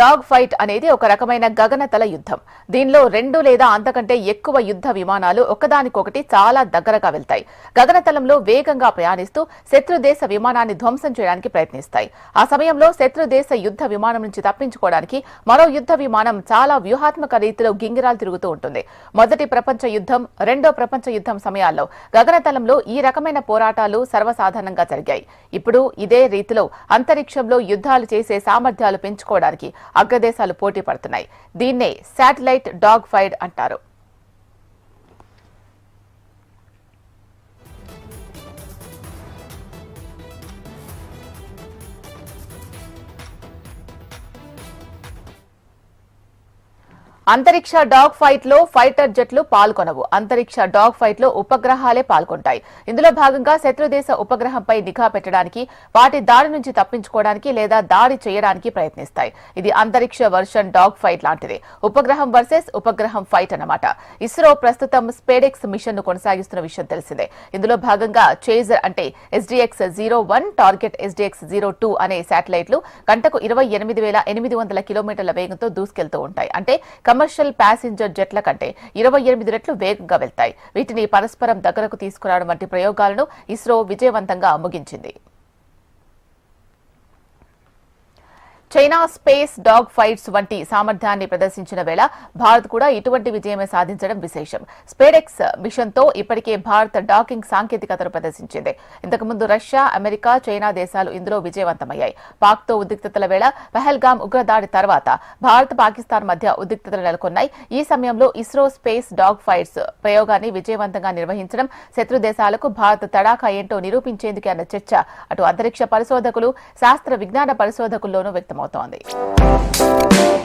Dog fight అనేది ఒక రకమైన గగనతల యుద్ధం. దీనిలో రెండు లేదా అంతకంటే ఎక్కువ యుద్ధ విమానాలు ఒకదానికొకటి చాలా దగ్గరగా వెళ్తాయి. గగనతలంలో వేగంగా ప్రయాణిస్తూ శత్రు దేశ విమానాన్ని ధ్వంసం చేయడానికి ప్రయత్నిస్తాయి. ఆ సమయంలో శత్రు దేశ యుద్ధ విమానం నుంచి తప్పించుకోవడానికి మరో యుద్ధ విమానం చాలా వ్యూహాత్మక రీతిలో గింగిరాలు తిరుగుతూ ఉంటుంది. మొదటి ప్రపంచ యుద్ధం రెండో ప్రపంచ యుద్ధం సమయాల్లో గగనతలంలో ఈ రకమైన పోరాటాలు సర్వసాధారణంగా జరిగాయి. ఇప్పుడు ఇదే రీతిలో అంతరిక్షంలో యుద్ధాలు చేసే సామర్థ్యాలు పెంచుకోవడానికి అగ్రదేశాలు పోటీ పడుతున్నాయి. దీన్నే శాటిలైట్ డాగ్ ఫైడ్ అంటారు. అంతరిక్ష డాగ్ ఫైట్లో ఫైటర్ జెట్లు పాల్గొనవు. అంతరిక్ష డాగ్ ఫైట్లో ఉపగ్రహాలే పాల్గొంటాయి. ఇందులో భాగంగా శత్రుదేశ ఉపగ్రహంపై నిఘా పెట్టడానికి వాటి దాడి నుంచి తప్పించుకోవడానికి లేదా దాడి చేయడానికి ప్రయత్నిస్తాయి. ఇది అంతరిక్ష వర్షన్ డాగ్ ఫైట్ లాంటిది. ఉపగ్రహం వర్సెస్ ఉపగ్రహం ఫైట్ అన్నమాట. ఇస్రో ప్రస్తుతం స్పేడెక్స్ మిషన్ను కొనసాగిస్తున్న విషయం తెలిసిందే. ఇందులో భాగంగా చేజర్ అంటే SDX zero one target SDX zero two అనే శాటిలైట్లు గంటకు ఇరవై ఎనిమిది వేల ఎనిమిది వందల కిలోమీటర్ల వేగంతో దూసుకెళ్తూ ఉంటాయి. అంటే కమర్షియల్ ప్యాసింజర్ జెట్ల కంటే ఇరవై ఎనిమిది రెట్లు వేగంగా వెళ్తాయి. వీటిని పరస్పరం దగ్గరకు తీసుకురావడం వంటి ప్రయోగాలను ఇస్రో విజయవంతంగా ముగించింది. చైనా స్పేస్ డాగ్ ఫైట్స్ వంటి సామర్థ్యాన్ని ప్రదర్శించిన వేళ భారత్ కూడా ఇటువంటి విజయమే సాధించడం విశేషం. స్పేడెక్స్ మిషన్తో ఇప్పటికే భారత్ డాకింగ్ సాంకేతికతను ప్రదర్శించింది. ఇంతకుముందు రష్యా అమెరికా చైనా దేశాలు ఇందులో విజయవంతమయ్యాయి. పాక్తో ఉద్రిక్తతల వేళ పహల్గామ్ ఉగ్రదాడి తర్వాత భారత్ పాకిస్తాన్ మధ్య ఉద్రిక్తతలు నెలకొన్నాయి. ఈ సమయంలో ఇస్రో స్పేస్ డాగ్ ఫైట్స్ ప్రయోగాన్ని విజయవంతంగా నిర్వహించడం శత్రు దేశాలకు భారత్ తడాఖా ఏంటో నిరూపించేందుకే అన్న చర్చ అటు అంతరిక్ష పరిశోధకులు శాస్త్ర విజ్ఞాన పరిశోధకుల్లోనూ ప్రారంభమవుతోంది